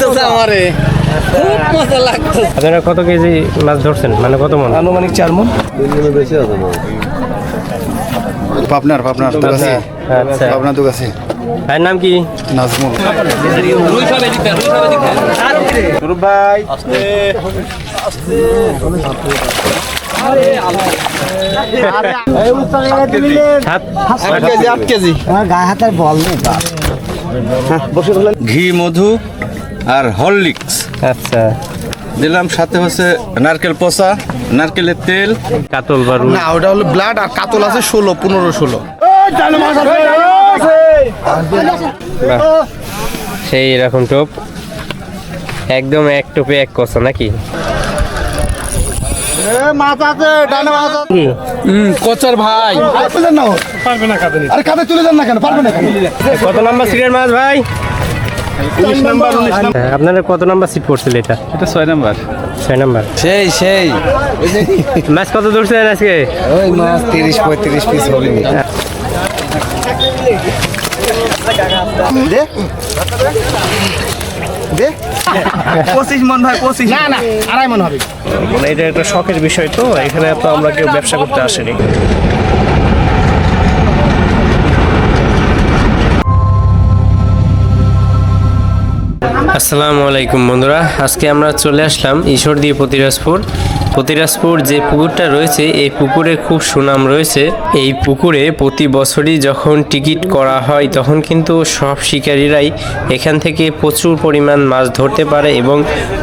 লাগতেছে আমারে। খুব মজা লাগতেছে। আপনারা কত কেজি মাছ ধরছেন? মানে কত মন? আনুমানিক চার মন। তো আছে আচ্ছা। তো আছে ভাইয়ের নাম কি? নাজমুল। রুই সব এদিকে রুই সব এদিকে ভাই ঘি মধু। আর হরলিক্স। আচ্ছা। দিলাম সাথে হচ্ছে নারকেল পচা নারকেলের তেল। কাতল বা রুই। না ওটা হলো ব্লাড আর কাতল আছে ষোলো পনেরো ষোলো। সেই এরকম টোপ। একদম এক টোপে এক কষা নাকি? আছে ভাই। আরে কাঁধে তুলে যান না কেন? পারবে না কত নাম্বার সিটের মাছ ভাই? আপনাদের কত নাম্বার সিট পড়ছিল এটা? এটা ছয় নাম্বার। ছয় নাম্বার। সেই সেই। মাছ কত ধরছেন আজকে? ওই মাছ তিরিশ পঁয়ত্রিশ পিস হবে পঁচিশ মন ভাই পঁচিশ। না না আড়াই মন হবে। মানে এটা একটা শখের বিষয় তো এখানে তো আমরা কেউ ব্যবসা করতে আসেনি। আসসালামু আলাইকুম বন্ধুরা। আজকে আমরা চলে আসলাম ঈশ্বরদী প্রতিরাজপুর প্রতিরাজপুর যে পুকুরটা রয়েছে, এই পুকুরে খুব সুনাম রয়েছে। এই পুকুরে প্রতি বছরই যখন টিকিট করা হয়, তখন কিন্তু সব শিকারীরাই এখান থেকে প্রচুর পরিমাণ মাছ ধরতে পারে এবং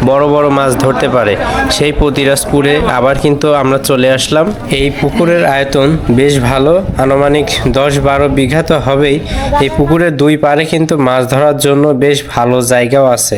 বড় বড় মাছ ধরতে পারে। সেই প্রতিরাজপুরে আবার কিন্তু আমরা চলে আসলাম। এই পুকুরের আয়তন বেশ ভালো। আনুমানিক দশ বারো বিঘা তো হবেই। এই পুকুরের দুই পারে কিন্তু মাছ ধরার জন্য বেশ ভালো জায়গাও আছে।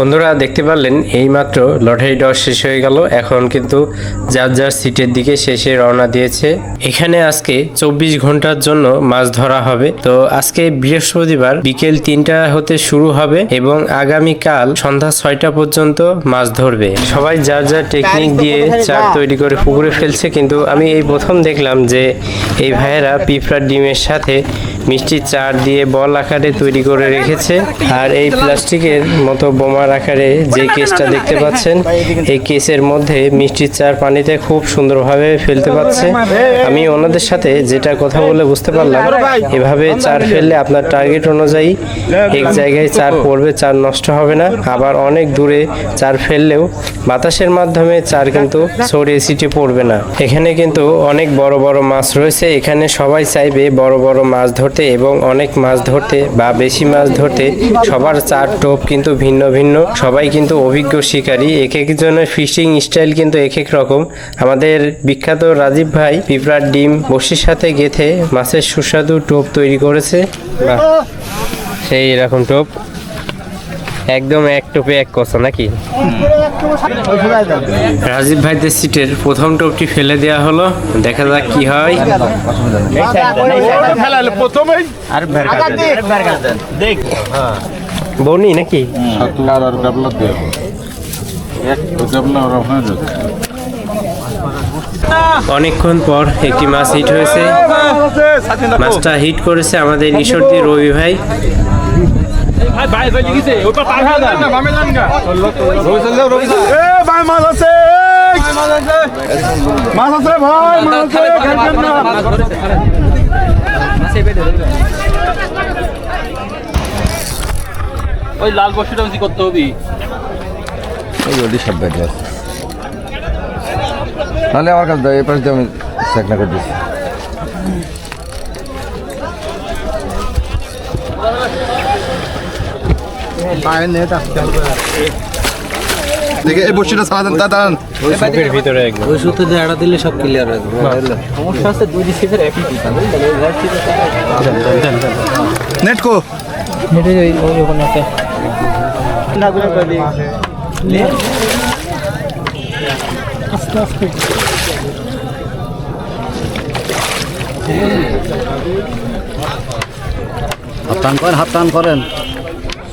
বন্ধুরা দেখতে পারলেন, এইমাত্র লটারি ডস শেষ হয়ে গেল। এখন কিন্তু যার যার সিটের দিকে শেষে রওনা দিয়েছে। এখানে আজকে চব্বিশ ঘণ্টার জন্য মাছ ধরা হবে। তো আজকে বৃহস্পতিবার বিকেল তিনটা হতে শুরু হবে এবং আগামীকাল সন্ধ্যা ছয়টা পর্যন্ত মাছ ধরবে। সবাই যার যার টেকনিক দিয়ে চার তৈরি করে পুকুরে ফেলছে, কিন্তু আমি এই প্রথম দেখলাম যে এই ভাইয়েরা পিঁপড়ার ডিমের সাথে মিষ্টি চার দিয়ে বল আকারে তৈরি করে রেখেছে। আর এই প্লাস্টিকের মতো বোমার আকারে যে কেসটা দেখতে পাচ্ছেন, এই কেসের মধ্যে মিষ্টি চার পানিতে খুব সুন্দরভাবে ফেলতে পারছে। আমি ওনাদের সাথে যেটা কথা বলে বুঝতে পারলাম, এভাবে চার ফেললে আপনার টার্গেট অনুযায়ী এক জায়গায় চার পড়বে, চার নষ্ট হবে না। আবার অনেক দূরে চার ফেললেও বাতাসের মাধ্যমে চার কিন্তু ছড়িয়ে ছিটে পড়বে না। এখানে কিন্তু অনেক বড় বড় মাছ রয়েছে। এখানে সবাই চাইবে বড় বড় মাছ ধরতে। এবং অনেক মাছ ধরতে বা বেশি মাছ ধরতে সবার চার টোপ কিন্তু ভিন্ন ভিন্ন। সবাই কিন্তু অভিজ্ঞ শিকারী। এক একজনের ফিশিং স্টাইল কিন্তু এক এক রকম। আমাদের বিখ্যাত রাজীব ভাই পিঁপড়ার ডিম বসির সাথে গেথে মাছের সুস্বাদু টোপ তৈরি করেছে। বা সেই এরকম টোপ। একদম এক টোপে এক কষা নাকি? রাজীব ভাইদের সিটের প্রথম টোপটি ফেলে দেওয়া হলো। দেখা যাক কি হয়। বনি নাকি? অনেকক্ষণ পর একটি মাছ হিট হয়েছে। মাছটা হিট করেছে আমাদের ঈশ্বরদী রবি ভাই। মাছ আছে। মাছ আছে ভাই মাছ আছে ওই লাল বস্তুটা বেশি করতে হবে। নাহলে আমার কাছে এই পাশে আমি চেকনা করে দিচ্ছি। দেখে এই বসিটা সারা দেন দাঁড়ান সুপের ভিতরে একদম ওই সূত্রে দিয়ে আড়া দিলে সব ক্লিয়ার হয়ে যাবে সমস্যা আছে দুই রিসিভের একই পিস নেট কো হাত টান করেন হাত টান করেন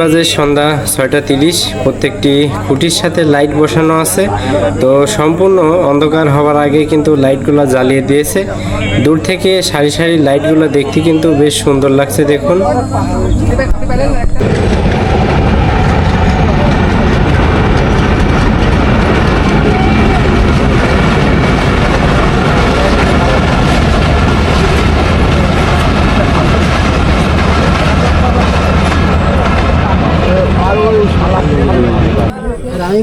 বাজে সন্ধ্যা ছয়টা তিরিশ। প্রত্যেকটি খুঁটির সাথে লাইট বসানো আছে। তো সম্পূর্ণ অন্ধকার হওয়ার আগে কিন্তু লাইটগুলো জ্বালিয়ে দিয়েছে। দূর থেকে সারি সারি লাইটগুলো দেখতে কিন্তু বেশ সুন্দর লাগছে, দেখুন।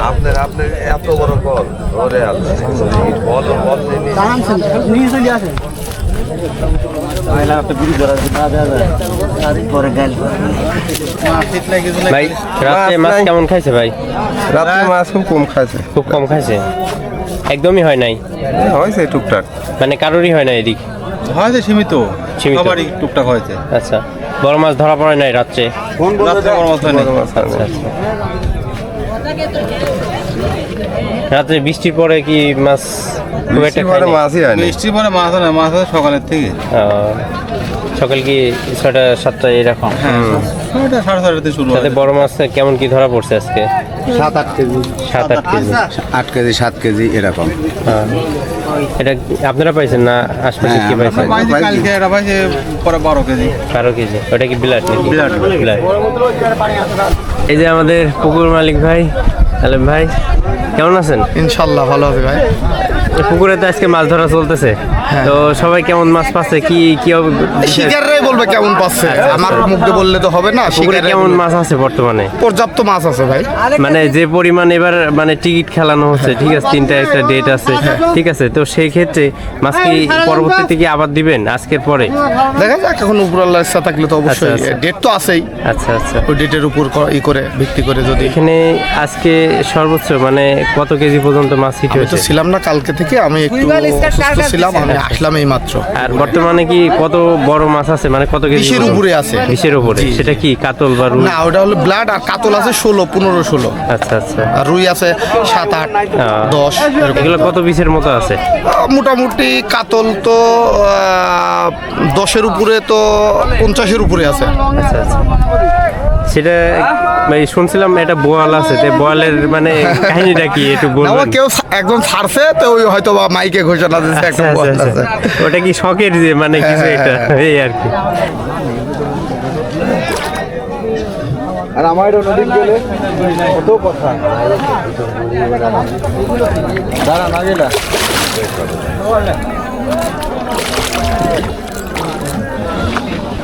আপনার আপনার এত বড় আছে বল বল ভাই মাছ কেমন খাইছে ভাই? রাত্রে মাছ খুব কম খাইছে। খুব কম খাইছে? একদমই হয় নাই? হয়েছে টুকটাক। মানে কারোরই হয় না এদিক? হয়েছে সীমিত। সবারই টুকটাক হয়েছে। আচ্ছা। বড় মাছ ধরা পড়ে নাই রাত্রে? রাত্রে বড় মাছ হয়নি রাত্রে বৃষ্টির পরে কি মাছ খুব একটা বৃষ্টি পরে খায়নি? মাছই হয়নি। বৃষ্টি পরে মাছ হয় না মাছ হয় সকালের থেকে। সকাল কি ছটা সাতটা এরকম? সাড়ে শুরু হয়। বড় মাছ কেমন কি ধরা পড়ছে আজকে? সাত আট কেজি। সাত আট কেজি। আট কেজি সাত কেজি এরকম। হ্যাঁ। এটা আপনারা পাইছেন না আশপাশে কি পাইছেন কালকে এটা পাইছে পরে বারো কেজি। বারো কেজি। ওটা কি বিলাট নাকি? বিলাট। বিলাট এই যে আমাদের পুকুর মালিক ভাই আলম ভাই কেমন আছেন? ইনশাল্লাহ ভালো হবে ভাই। পুকুরে তো আজকে মাছ ধরা চলতেছে। তো সবাই কেমন মাছ পাচ্ছে? কি কি শিকাররাই বলবে কেমন পাচ্ছে। আমার মুখে বললে তো হবে না পুকুরে কেমন মাছ আছে বর্তমানে? পর্যাপ্ত মাছ আছে ভাই। মানে যে পরিমাণ এবার মানে টিকিট খেলানো হচ্ছে ঠিক আছে তিনটা একটা ডেট আছে ঠিক আছে তো সেই ক্ষেত্রে মাছ কি পরবর্তীতে কি আবার দিবেন আজকের পরে? দেখা যাক এখন উপর আল্লাহ ইচ্ছা থাকলে তো অবশ্যই আচ্ছা, আচ্ছা। ডেট তো আছেই। আচ্ছা আচ্ছা। ওই ডেটের উপর ই করে ভিত্তি করে যদি এখানে আজকে সর্বোচ্চ মানে কত কেজি পর্যন্ত মাছ হিট হয়েছে? ছিলাম না কালকে থেকে আমি একটু অসুস্থ ছিলাম আমি আসলাম এই মাত্র। আর বর্তমানে কি কত বড় মাছ আছে? মানে কত কেজি বিশের উপরে আছে। বিশের উপরে। সেটা কি কাতল বা রুই? না ওটা হলো ব্লাড আর কাতল আছে ষোলো পনেরো ষোলো। আচ্ছা আচ্ছা। আর রুই আছে সাত আট দশ। এগুলো কত পিসের মতো আছে? মোটামুটি কাতল তো আহ, দশের উপরে তো পঞ্চাশের উপরে আছে। আচ্ছা আচ্ছা। সেটা ভাই শুনছিলাম এটা বোয়াল আছে তো বোয়ালের মানে কাহিনীটা কি একটু না, কেউ একদম ছাড়ছে তো ওই হয়তো বা মাইকে ঘোষণা দিচ্ছে একটা আচ্ছা, আচ্ছা, বল আচ্ছা। আছে। ওটা কি শখের যে মানে কিছু হ্যাঁ, এটা হ্যাঁ, এই আর কি। আর আমার এটা নদীর গেলে কত কথা। দাঁড়া না গেলা।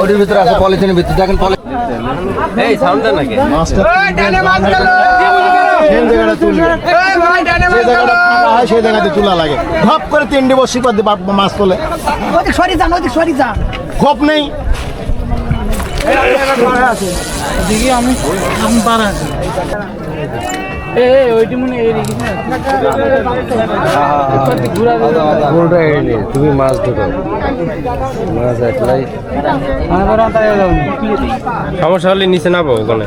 ওটির ভিতরে আছে পলিথিনের ভিতরে। দেখেন পলি এই সাউন্ড নাকি? সেই জায়গাতে তুলা লাগে। ভাব করে তিনটি বসি পর দিয়ে মাছ তোলে। সরি যান ওদিক সরি যান। খোপ নেই। তুমি মাছ ধরো। মাছ একলাই। সমস্যা হলে নিচে নাবো ওখানে।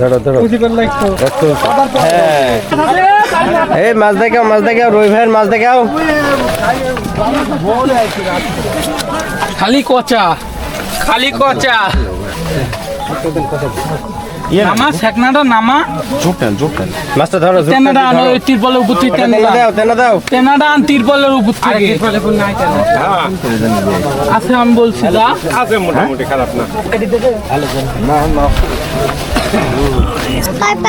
ধরো ধরো। হ্যাঁ। এই মাছ দেখাও মাছ দেখাও রবি ভাইয়ের মাছ দেখাও। খালি কচা। খালি কচা। নামা সেকনাটা নামা। মাছটা ধরো তেনাটা আনো ওই তিরপলের উপর থেকে তেনাটা। দাও তেনা দাও তেনাটা আন তিরপলের উপর থেকে। আছে আমি বলছি যা। আছে মোটামুটি খারাপ না।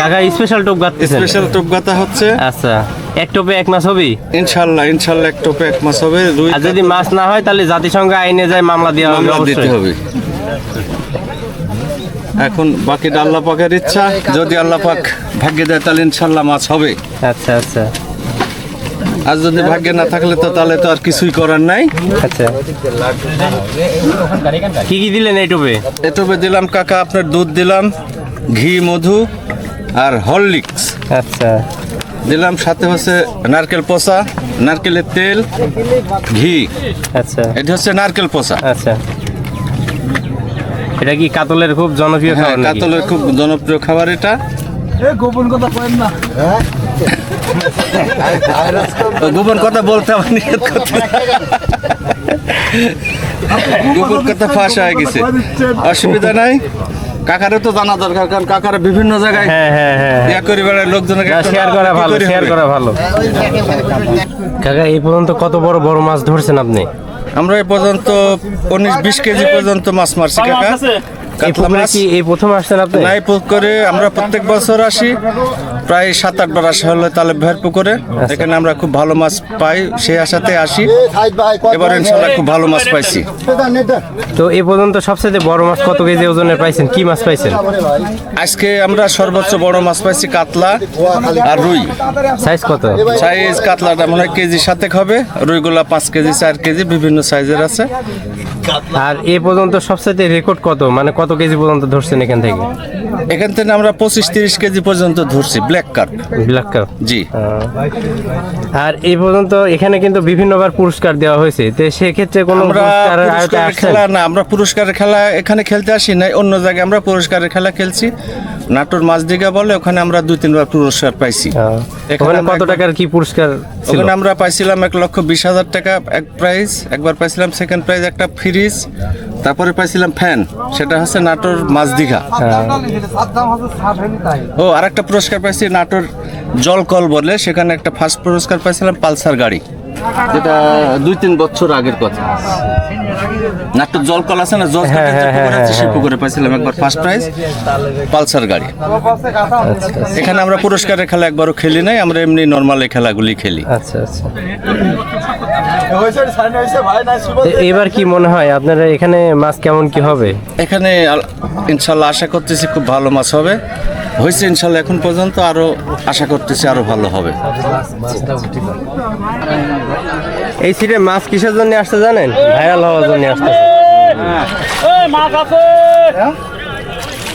কাকা স্পেশাল টোপ স্পেশাল টোপ গাতা হচ্ছে। আচ্ছা। এক টোপে এক মাছ হবি? ইনশাল্লাহ ইনশাল্লাহ এক টোপে এক মাস হবে। আর যদি মাছ না হয় তাহলে জাতিসংঘ আইনে যায় মামলা দেওয়া হবে মামলা অবশ্যই। হবে। এখন বাকিটা আল্লাহ পাকের ইচ্ছা যদি আল্লাহ পাক ভাগ্যে দেয় তাহলে ইনশাল্লাহ মাছ হবে। আচ্ছা আচ্ছা। আর যদি ভাগ্যে না থাকলে তো তাহলে তো আর কিছুই করার নাই। আচ্ছা। কি কি দিলেন এই টোপে? এটবে দিলাম কাকা আপনার দুধ দিলাম ঘি মধু আর হরলিক্স। আচ্ছা। দিলাম সাথে হচ্ছে নারকেল পোসা নারকেলের তেল ঘি। আচ্ছা। এটা হচ্ছে নারকেল পোসা আচ্ছা। এটা কি কাতলের খুব জনপ্রিয় হ্যাঁ খাবার নাকি? কাতলের খুব জনপ্রিয় খাবার এটা। তো গোপন কথা বলতে আমার নিষেধ করতে গোপন কথা ফাঁস হয়ে গেছে। অসুবিধা নাই। কাকারে তো জানা দরকার কারণ কাকারা বিভিন্ন জায়গায় হ্যাঁ হ্যাঁ হ্যাঁ ইয়া করে বেড়ায় লোকজনকে শেয়ার করা ভালো শেয়ার করা ভালো। কাকা এই পর্যন্ত কত বড় বড় মাছ ধরছেন আপনি? আমরা এই পর্যন্ত উনিশ বিশ কেজি পর্যন্ত মাছ মারছি কাকা। এই পুকুরে কি এই প্রথম আসছেন আপনি? নাই পুকুরে আমরা প্রত্যেক বছর আসি। প্রায় সাত আটবার আসা হলো তাহলে ভের পুকুরে। এখানে আমরা খুব ভালো মাছ পাই সেই আশাতে আসি। এবার ইনশাল্লাহ খুব ভালো মাছ পাইছি। তো এই পর্যন্ত সবচেয়ে বড় মাছ কত কেজি ওজনের পাইছেন? কি মাছ পাইছেন? আজকে আমরা সর্বোচ্চ বড় মাছ পাইছি কাতলা আর রুই। সাইজ কত? সাইজ কাতলাটা মনে হয় কেজি সাথে হবে। রুইগুলা পাঁচ কেজি চার কেজি বিভিন্ন সাইজের আছে। আর এই পর্যন্ত সবচেয়ে রেকর্ড কত? মানে কত কেজি পর্যন্ত ধরছেন এখান থেকে? এখান থেকে আমরা পঁচিশ তিরিশ কেজি পর্যন্ত ধরছি ব্ল্যাক কার্প ব্ল্যাক কাপ জি। আর এই পর্যন্ত এখানে কিন্তু বিভিন্নবার পুরস্কার দেওয়া হয়েছে। তো সেক্ষেত্রে কোনো পুরস্কারের খেলা না আমরা পুরস্কারের খেলা এখানে খেলতে আসি না অন্য জায়গায় আমরা পুরস্কারের খেলা খেলছি। নাটোর মাঝদিঘা বলে ওখানে আমরা দুই তিনবার পুরস্কার পাইছি। এখানে কত টাকার কি পুরস্কার ওখানে আমরা পাইছিলাম এক লক্ষ বিশ হাজার টাকা এক প্রাইজ একবার পাইছিলাম সেকেন্ড প্রাইজ একটা ফ্রিজ তারপরে পাইছিলাম ফ্যান সেটা হচ্ছে নাটোর মাঝদিঘা ও আর একটা পুরস্কার পাইছি নাটোর জলকল বলে সেখানে একটা ফার্স্ট পুরস্কার পাইছিলাম পালসার গাড়ি যেটা দুই তিন বছর আগের কথা। নাটোর জলকল আছে না? জজ হ্যাঁ, হ্যাঁ, হ্যাঁ, সেই। পুকুরে পাইছিলাম একবার ফার্স্ট প্রাইজ পালসার গাড়ি। এখানে আমরা পুরস্কারের খেলা একবারও খেলি নাই আমরা এমনি নর্মাল এই খেলাগুলি খেলি। আচ্ছা আচ্ছা। এবার কি মনে হয়? আপনারা এখানে মাছ কেমন কি হবে? এখানে ইনশাল্লাহ আশা করতেছি খুব ভালো মাছ হবে। হয়েছে ইনশাল্লাহ এখন পর্যন্ত আরও আশা করতেছি আরও ভালো হবে। এই সিটে মাছ কিসের জন্য আসতে জানেন? ভাইরাল হওয়ার জন্য আসতেছে। উপরে ধরতে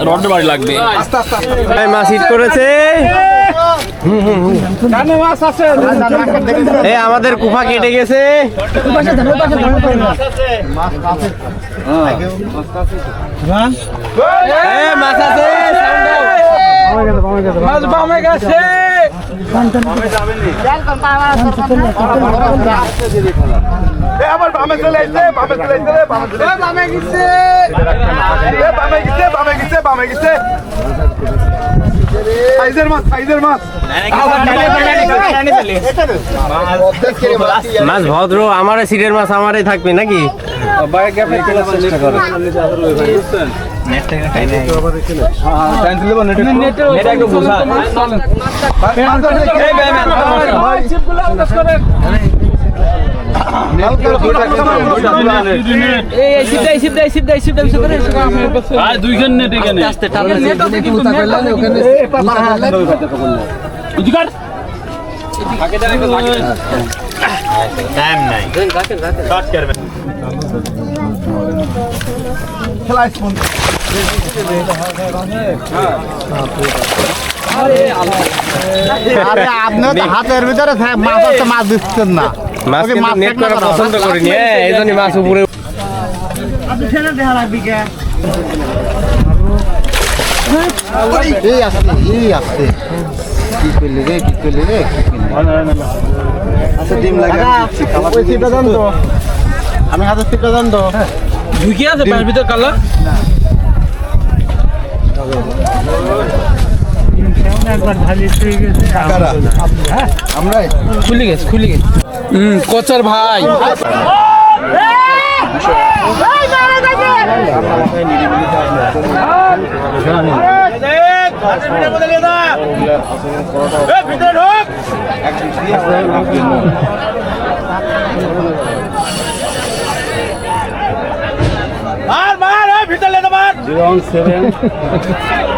বলতেছি। ভাই, মাছ হিট করেছে এই আমাদের কুফা কেটে গেছে। এই, মাছ আছে sound দাও। মাছ বামে গেছে। আবার বামে চলে আইছে বামে চলে আইছে বামে চলে বামে গেছে বামে গেছে বামে গেছে বামে গেছে সাইজের মাছ সাইজের মাছ মাছ ভদ্র আমারে সিটের মাছ আমারই থাকবে নাকি নেট এখানে আস্তে নেট আছে কিন্তু উদিকার আরে আপনার হাতের ভিতরে মাছ আছে মাছ দিচ্ছেন না। মাছ কিন্তু নেট করা করা। পছন্দ করিনি হ্যাঁ এই মাছ উপরে এই আসছে এই আসছে। কি করলি রে কি করলি রে কি করলি? দাদা, ওই সিটটা দেন তো। আমি হাতের সিটটা দেন তো। ঢুকি আছে পাঁচ ভিতর কালা? খুলে গেছে খুলে গেছে। হুম কোচার ভাই।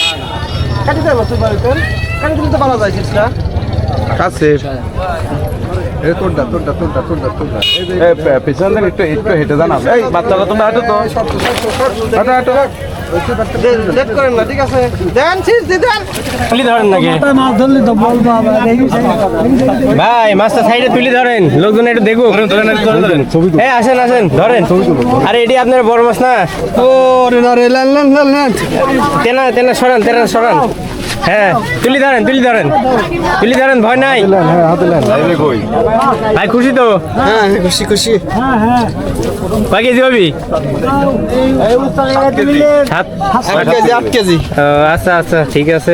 কাটি যাব তুই বাড়িতে? কাটি যায় কাছে। তোরটা তোরটা তোরটা তোরটা তোরটা। পিছন একটু একটু হেঁটে জানা এই বাচ্চারা তোমরা হাঁটো তো। হাঁটো হাঁটো। করেন না ঠিক আছে? দেন সিস দেন। তুলি ধরেন নাকি? ভাই মাছটা সাইডে তুলি ধরেন। লোকজন একটু দেখুক। হ্যাঁ আসেন আসেন ধরেন। আরে এটি আপনার বড় মাছ না? ও রে লাল লান লান। তেনা তেনা সরান তেনা সরান। হ্যাঁ তুলি ধরেন তুলি ধরেন। তুলি ধরেন ভয় নাই? ভাই খুশি তো? হ্যাঁ খুশি খুশি কয় কেজি হবি? সাত কেজি আট কেজি। আচ্ছা আচ্ছা ঠিক আছে।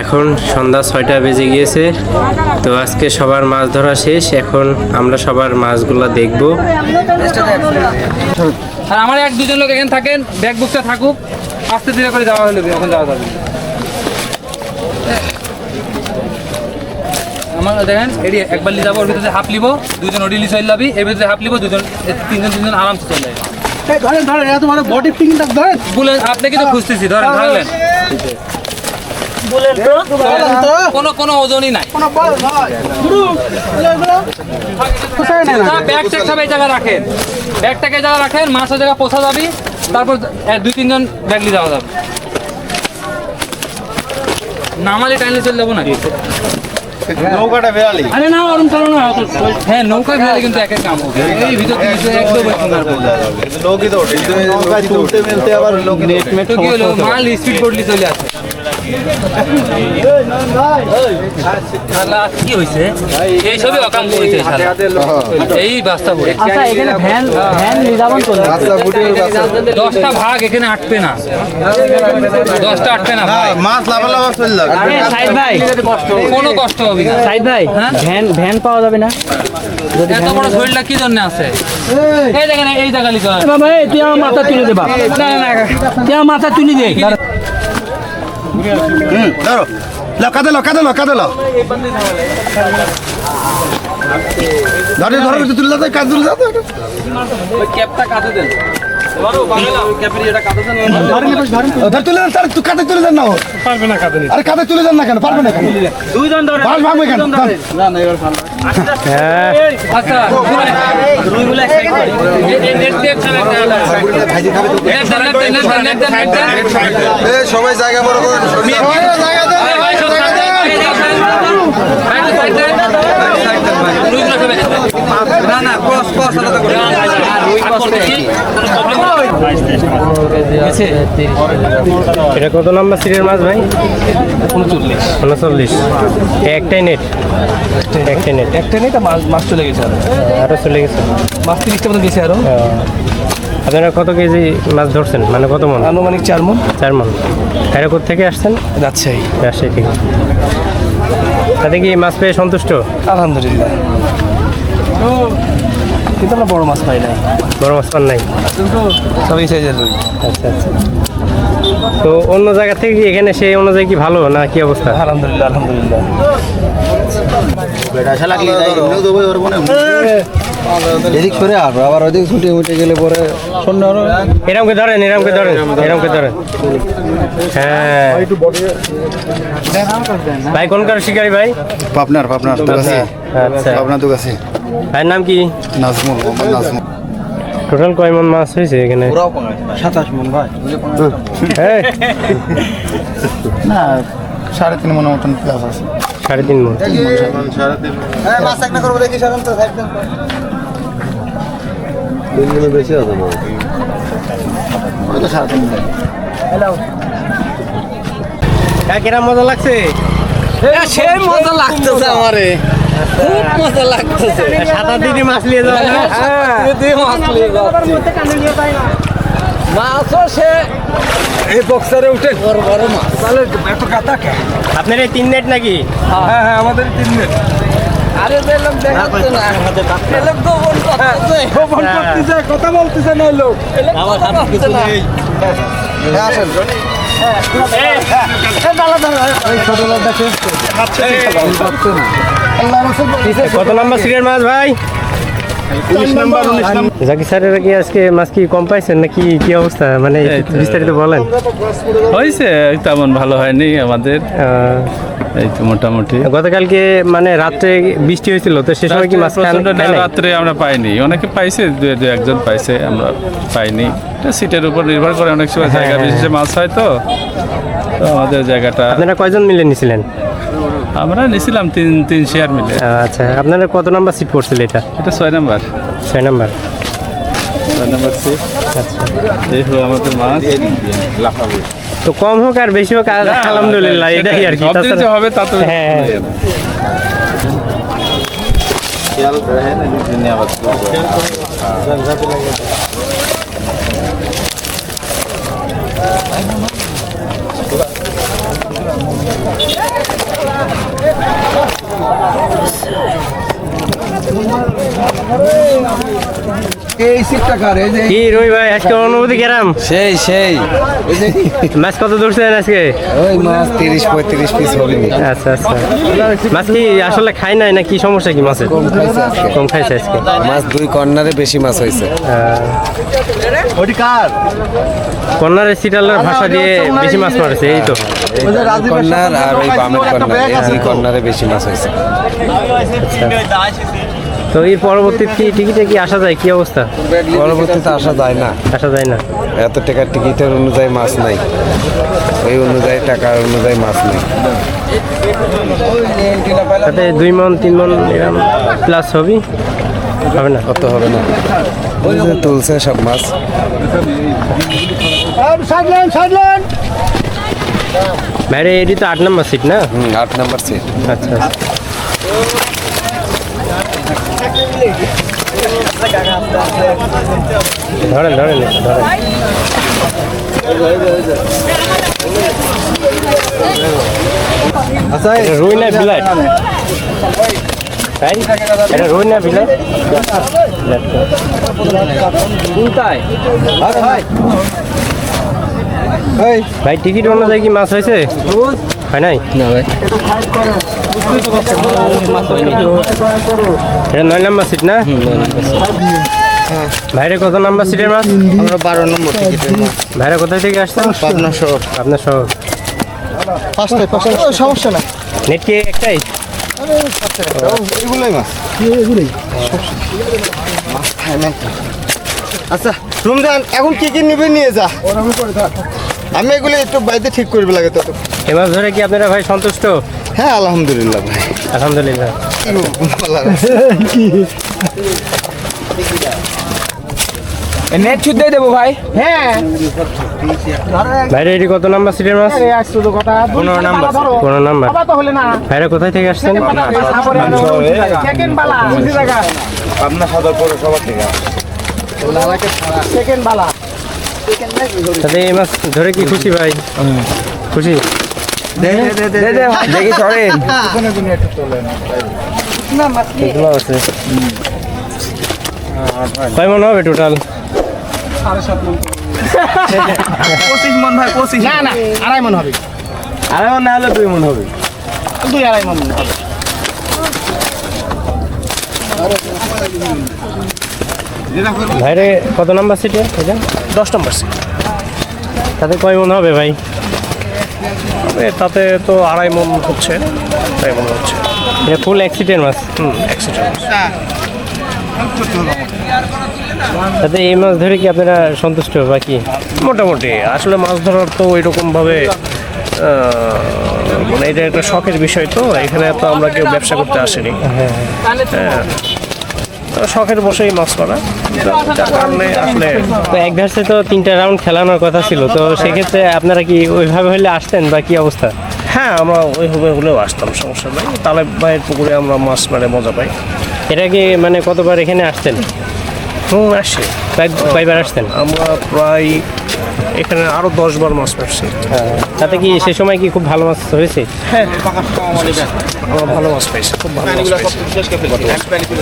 এখন সন্ধ্যা ছয়টা বেজে গিয়েছে। তো আজকে সবার মাছ ধরা শেষ। এখন আমরা সবার মাছগুলা দেখব। আর আমার এক দুজন লোক এখানে থাকেন ব্যাগ বুকটা থাকুক। আস্তে ধীরে করে যাওয়া হলো এখন যাওয়া যাবে। আমার দেখেন এটি একবার যাব ওর ভিতরে হাফ লিবো দুজন ওডি লিস যাবি এর ভিতরে হাফ লিবো দুজন তিনজন তিনজন আরামসে চলে যাবে। ধরেন ধরেন এত বড় বডি পিকিংটা ধরেন। বলে আপনাকে তো খুঁজতেছি ধরেন ধরলেন কোনো কোনো ওজনই নাই। না, ব্যাগ সব এই জায়গায় রাখেন। ব্যাগটাকে মাছের পোষা যাবি তারপর দুই তিনজন ব্যাগ নিয়ে যাওয়া যাবে। নামালে টাইলে চলে যাব না নৌকাটা বেড়ালি আরে না ওরম চলো না অত হ্যাঁ নৌকা বেড়ালি কিন্তু এক এক কাম হবে এই ভিতর থেকে একদম লোকই তো নৌকায় তুলতে মেলতে আবার লোক নেট মেট কি হলো? মাল স্পিড বোর্ডলি চলে আসে। কি হয়েছে এই সবই অকাম করেছে এই বাস্তা করে আচ্ছা এখানে ভ্যান ভ্যান নির্যাতন করল দশটা ভাগ এখানে আটবে না। দশটা আটবে না মাছ লাভা লাভা চলল সাইদ ভাই। কোনো কষ্ট হবে না। সাইদ ভাই ভ্যান ভ্যান পাওয়া যাবে না। এত বড় শরীরটা কি জন্য আছে? এই। দেখেন এই জায়গা লিখা বাবা এই তুই আমার মাথা তুলে দে বাপ। না না না তুই আমার মাথা তুলে দে। ধরো। লাও কাঁদে লাও কাঁদে লাও কাঁদে লাও। ধরে ধরে তুলে যাও কাজ তুলে যাও ধর তুলে দেন, সবাই জায়গা বড় করে ভাই, ভাই, সব সাইড দেন, ভাই, সব সাইড দেন। ভাই, একটু সাইড দেন। রুইগুলো সবাই দেন। না, না, আলাদা করে। আর। এটা কত নম্বর সিটের মাছ ভাই? উনচল্লিশ। উনচল্লিশ। একটাই নেট একটাই নেট একটাই নেট মাছ মাছ চলে গেছে আরও। আরও চলে গেছে। মাছ তিরিশটা মতো গেছে আরও। আপনারা কত কেজি মাছ ধরছেন? মানে কত মন? আনুমানিক চার মন। চার মন। এরা থেকে আসছেন? রাজশাহী। রাজশাহী থেকে। তাতে কি মাছ পেয়ে সন্তুষ্ট? আলহামদুলিল্লাহ। কিন্তু আমরা বড় মাছ পাই না বড় মাছ পান নাই? সবই সাইজের রুই আচ্ছা আচ্ছা। তো অন্য জায়গা থেকে কি এখানে সেই অনুযায়ী কি ভালো না কি অবস্থা? আলহামদুলিল্লাহ আলহামদুলিল্লাহ। এদিক সরে আসব আবার ওদিক ছুটে উঠে গেলে পরে শূন্য আরও এরমকে ধরেন এরমকে ধরেন এরমকে ধরেন। হ্যাঁ। ভাই কোনকার শিকারি ভাই? পাবনার দুগাছি। আচ্ছা। দুগাছি। ভাইয়ের নাম কি? নাজমুল মোহাম্মদ নাজমুল। টোটাল কয় মন মাছ হয়েছে এখানে? সাতাশ মন ভাই। হ্যাঁ না সাড়ে তিন মনের মতন প্লাস আছে। সাড়ে তিন মন। তিন বেশি আছে না ওই সাড়ে তিন মণ। কিরম মজা লাগছে? সেই মজা লাগতেছে আমারে। খুব মজা লাগতেছে। সাঁতার দিদি মাছ নিয়ে যাওয়া না? মাছ নিয়ে যাচ্ছি। মাছও সে এই বক্সারে উঠে। বড় বড় মাছ। তাহলে এত কাটা কে? আপনার এই তিন নেট নাকি? হ্যাঁ হ্যাঁ আমাদের তিন মিনিট আরে দেখলাম দেখাচ্ছে না। এলাম গোপন করতেছে গোপন করতেছে কথা বলতেছে না লোক। আমার হাতে কিছু নেই কত নম্বর সিটের মাছ ভাই। জাকি স্যারেরা কি আজকে মাছ কি কম পাইছেন? নাকি কি অবস্থা? মানে বিস্তারিত বলেন। হয়েছে তেমন ভালো হয়নি আমাদের। এই তো মোটামুটি। গতকালকে মানে রাত্রে বৃষ্টি হয়েছিল তো সে সময় কি মাছ? রাত্রে আমরা পাইনি। অনেকে পাইছে দু একজন পাইছে আমরা পাইনি। সিটের উপর নির্ভর করে অনেক সময় জায়গা হ্যাঁ। বিশেষে মাছ হয় তো তো আমাদের জায়গাটা আপনারা কয়জন মিলে নিছিলেন? আমরা নিছিলাম তিন তিন শেয়ার মিলে। আচ্ছা আপনারা কত নাম্বার সিট পড়ছিল এটা? এটা ছয় নাম্বার। ছয় নাম্বার। ছয় নাম্বার সিট আচ্ছা। এই হলো আমাদের মাছ। তো কম হোক আর বেশি হোক আলহামদুলিল্লাহ এটাই আর কি। হবে তা তো হ্যাঁ এই সিটটা কার এই যে কি রুই ভাই আজকে অনুভূতি কেরাম? সেই সেই। মাছ কত ধরছেন আজকে? ওই মাছ তিরিশ পঁয়ত্রিশ পিস হবে আচ্ছা আচ্ছা। মাছ কি আসলে খাই নাই না কি সমস্যা কি মাছের? কম খাইছে আজকে। মাছ দুই কর্নারে বেশি মাছ হয়েছে কর্নারের সিটালের ভাষা দিয়ে বেশি মাছ মারছে এই তো। কর্নার আর ওই বামের কর্নার এই দুই কর্নারে বেশি মাছ হয়েছে। তো এর পরবর্তীতে কি টিকিটে কি আসা যায়? কি অবস্থা? পরবর্তীতে আসা যায় না। আসা যায় না। এত টাকার টিকিটের অনুযায়ী মাছ নাই। ওই অনুযায়ী টাকার অনুযায়ী মাছ নেই। তাতে দুই মন তিন মন এরকম প্লাস হবি? হবে না। কত হবে না। তুলছে সব মাছ। Side line side line. ভাইরে এটি তো আট নম্বর সিট না হুম আট নাম্বার সিট আচ্ছা। ধরেন ধরেন ধরেন আচ্ছা রুই না বিলাট ভাই এটা রুই না বিলাট কোনটায় ভাই ভাই। টিকিট অনুযায়ী কি মাছ হয়েছে? হয় নাই? না ভাই। এটা নয় নাম্বার সিট না? ভাইরে কত নাম্বার সিটের মাছ? আমরা বারো নম্বর টিকিটের মাছ। ভাইরা কোথায় থেকে আসছেন? পাবনা শহর। আপনার শহর। সমস্যা না নেট কি একটাই? এগুলোই মাছ। আচ্ছা রমজান এখন কি কি নিবে নিয়ে যা। আমি এগুলো একটু বাড়িতে ঠিক করবে লাগে তত এ মাছ ধরে কি আপনারা ভাই সন্তুষ্ট? হ্যাঁ আলহামদুলিল্লাহ ভাই। আলহামদুলিল্লাহ। নেট ছুটে দেবো ভাই। ভাইরা এটি কত নাম্বার সিটের মাছ? পনেরো নাম্বার পনেরো নাম্বার। ভাইরা কোথায় থেকে আসছেন? আপনার সদর পৌরসভা থেকে। তাহলে এই মাছ ধরে কি খুশি ভাই? খুশি? দেখি আছে। কয় মন হবে টোটাল পঁচিশ মন ভাই পঁচিশ না না আড়াই মন হবে। আরে না হলে দুই মন হবে। দুই আড়াই মন হবে। ভাইরে কত নাম্বার সিটে এটা দশ নম্বর সিট তাতে কয় মন হবে ভাই? তাতে তো আড়াই মন হচ্ছে আড়াই মন হচ্ছে। এটা ফুল অ্যাক্সিডেন্ট মাছ হুম অ্যাক্সিডেন্ট তাতে এই মাছ ধরে কি আপনারা সন্তুষ্ট বাকি মোটামুটি আসলে মাছ ধরার তো ওইরকমভাবে মানে এটা একটা শখের বিষয় তো এখানে তো আমরা কেউ ব্যবসা করতে আসিনি। হ্যাঁ তো শখের বসেই মাছ যার কারণে আসলে তো এক ধারসে তো তিনটা রাউন্ড খেলানোর কথা ছিল তো সেক্ষেত্রে আপনারা কি ওইভাবে হলে আসতেন বা কি অবস্থা? হ্যাঁ আমরা ওইভাবে হলেও আসতাম সমস্যা নাই। তালে ভাইয়ের পুকুরে আমরা মাছ মারে মজা পাই। এটা কি মানে কতবার এখানে আসতেন হুম আসি। কয়বার আসতেন আমরা প্রায় এখানে আরও দশ বার মাছ মারছি। তাতে কি সে সময় কি খুব ভালো মাছ হয়েছে? আমরা ভালো মাছ পাইছি খুব ভালো মাছ পাইছি।